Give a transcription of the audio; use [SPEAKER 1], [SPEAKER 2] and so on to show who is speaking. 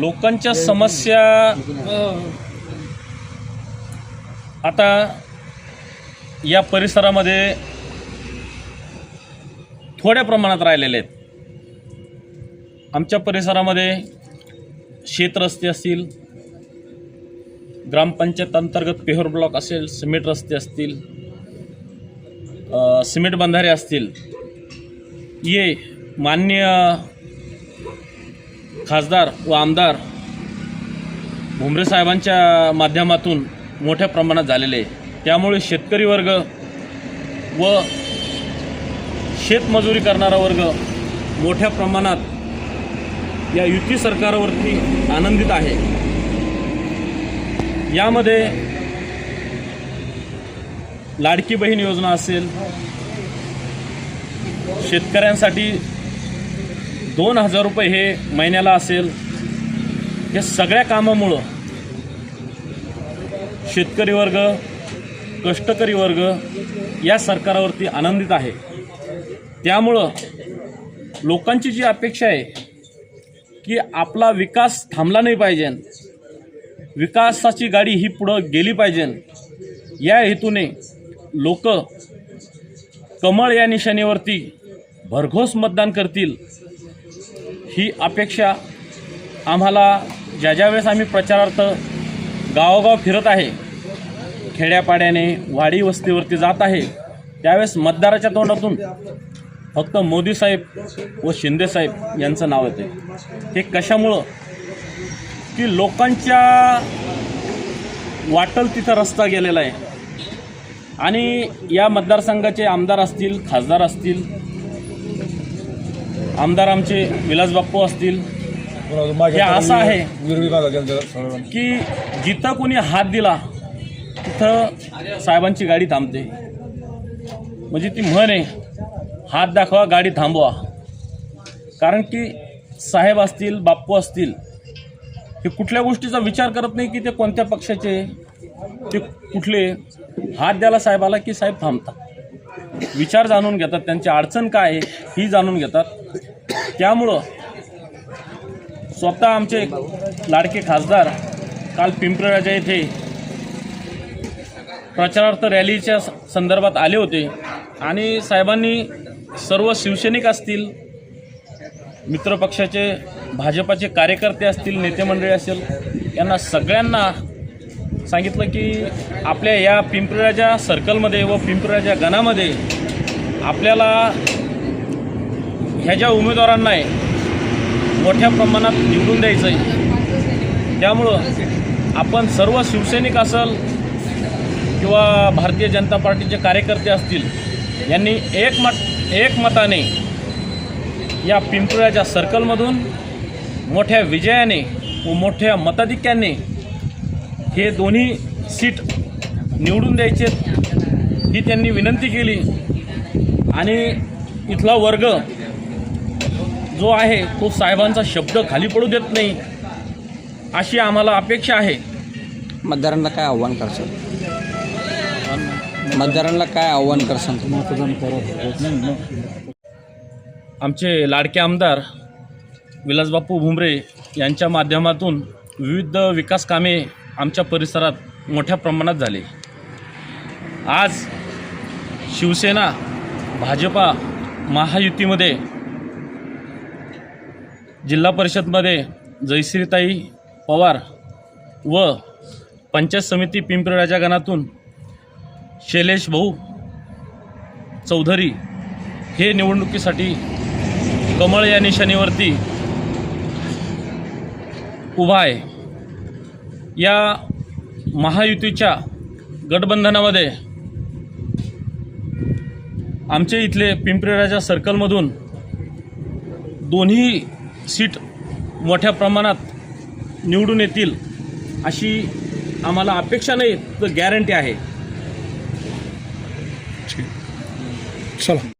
[SPEAKER 1] लोकांच्या समस्या आता या परिसरामध्ये थोड्या प्रमाणात राहिलेले आहेत. आमच्या परिसरामध्ये शेतरस्ते असतील ग्रामपंचायत अंतर्गत पेहोर ब्लॉक असेल सिमेंट रस्ते असतील सिमेंट बंधारे असतील ये मान्य खासदार व आमदार भुमरे साहेबांच्या माध्यमातून मोठ्या प्रमाणात झालेले आहे. त्यामुळे शेतकरी वर्ग व शेतमजुरी करणारा वर्ग मोठ्या प्रमाणात या युती सरकारवरती आनंदित आहे. यामध्ये लाडकी बहीण योजना असेल शेतकऱ्यांसाठी दोन हजार रुपये हे महिन्याला असेल. या सगळ्या कामामुळं शेतकरी वर्ग कष्टकरी वर्ग या सरकारावरती आनंदित आहे. त्यामुळं लोकांची जी अपेक्षा आहे की आपला विकास थांबला नाही पाहिजे विकासाची गाडी ही पुढं गेली पाहिजे या हेतूने लोक कमळ या निशाणीवरती भरघोस मतदान करतील. ही अपेक्षा आम्हाला ज्या ज्या वेळेस आम्ही प्रचारार्थ गावोगाव फिरत आहे खेड्यापाड्याने वाडी वस्तीवरती जात आहे त्यावेळेस मतदाराच्या तोंडातून फक्त मोदी साहेब व शिंदे साहेब यांचं नाव येते. हे कशामुळं? की लोकांच्या वाटल तिथं रस्ता गेलेला आहे. आणि या मतदारसंघाचे आमदार असतील खासदार असतील आमदार आमचे विलास बाप्पू असतील. हे असं आहे की जिथं कोणी हात दिला तिथं साहेबांची गाडी थांबते. म्हणजे ती म्हण आहे हात दाखवा गाडी थांबवा. कारण की साहेब असतील बाप्पू असतील हे कुठल्या गोष्टीचा विचार करत नाही की ते कोणत्या पक्षाचे ते कुठले हात द्यायला साहेबाला की साहेब थांबतात. विचार जाणून घेतात त्यांची अडचण काय आहे ही जाणून घेतात. त्यामुळं स्वतः आमचे लाडके खासदार काल पिंपरी राजा येथे प्रचारार्थ रॅलीच्या स- संदर्भात आले होते. आणि साहेबांनी सर्व शिवसैनिक असतील मित्रपक्षाचे भाजपाचे कार्यकर्ते असतील नेते मंडळी असेल यांना सगळ्यांना सांगितलं की आपल्या या पिंपरी राजा सर्कलमध्ये व पिंपरी राजा गणामध्ये आपल्याला ह्या ज्या उमेदवारांना आहे मोठ्या प्रमाणात निवडून द्यायचं आहे त्यामुळं आपण सर्व शिवसैनिक असेल किंवा भारतीय जनता पार्टीचे कार्यकर्ते असतील यांनी एक मत एक मताने या पिंपुळ्याच्या सर्कलमधून मोठ्या विजयाने व मोठ्या मताधिक्याने हे दोन्ही सीट निवडून द्यायचे ही त्यांनी विनंती केली. आणि इथला वर्ग जो आहे तो साहेबांचा शब्द खाली पडू देत नाही. अशी आम्हाला अपेक्षा आहे.
[SPEAKER 2] मतदारांना काय आव्हान करसाल मतदारांना काय आव्हान तुम्ही
[SPEAKER 1] आमचे लाडके आमदार विलासबापू भुमरे यांच्या माध्यमातून विविध विकास कामे आमच्या परिसरात मोठ्या प्रमाणात झाले. आज शिवसेना भाजपा महायुतीमध्ये जिल्हा परिषदमध्ये जयश्रीताई पवार व पंचायत समिती पिंपरी राजा गणातून शैलेश भाऊ चौधरी हे निवडणुकीसाठी कमळ या निशाणीवरती उभा आहे. या महायुतीच्या गठबंधनामध्ये आमचे इथले पिंपरी राजा सर्कलमधून दोन्ही सीट मोठ्या प्रमाणात निवडून येतील अशी आम्हाला अपेक्षा नाही तर गॅरंटी आहे.
[SPEAKER 3] चला.